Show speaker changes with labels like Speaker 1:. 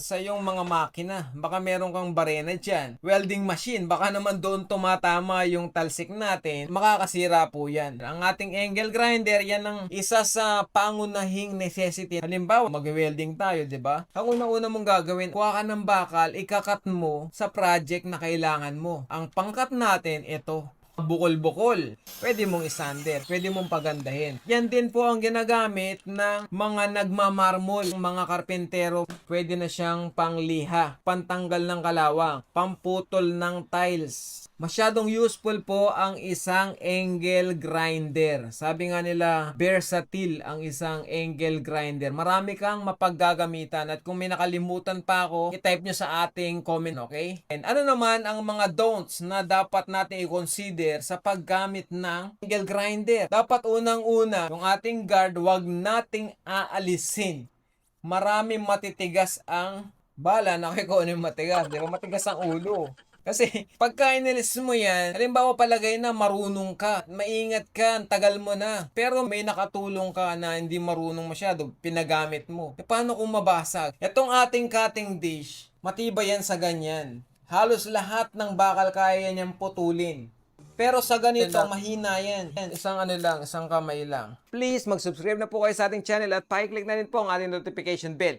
Speaker 1: sa yung mga makina. Baka meron kang barena dyan. Welding machine, baka naman doon tumatama yung talsik natin. Makakasira po yan. Ang ating angle grinder, yan ang isa sa pangunahing necessity. Halimbawa, mag-welding tayo, di ba? Ang una-una mong gagawin, kuha ka ng bakal, ikakat mo sa project na kailangan mo. Ang pangkat natin, ito, bukol-bukol. Pwede mong isander, pwede mong pagandahin. Yan din po ang ginagamit ng mga nagmamarmol, mga karpentero. Pwede na siyang pangliha, pantanggal ng kalawang, pamputol ng tiles. Masyadong useful po ang isang angle grinder. Sabi nga nila, versatile ang isang angle grinder. Marami kang mapaggagamitan at kung may nakalimutan pa ako, i-type nyo sa ating comment, okay? And ano naman ang mga don'ts na dapat natin i-consider sa paggamit ng angle grinder? Dapat unang-una, yung ating guard, wag nating aalisin. Marami matitigas ang bala. Nakikita ko ano matigas. Di ba? Matigas ang ulo. Kasi pagka inilis mo yan, halimbawa palagay na marunong ka, maingat ka, ang tagal mo na. Pero may nakatulong ka na hindi marunong masyado, pinagamit mo. E paano kung mabasag? Itong ating cutting dish, matibay yan sa ganyan. Halos lahat ng bakal kaya niyang putulin. Pero sa ganito, mahina yan. Yan, Isang ano lang, isang kamay lang. Please, mag-subscribe na po kayo sa ating channel at pakiclick na rin po ang ating notification bell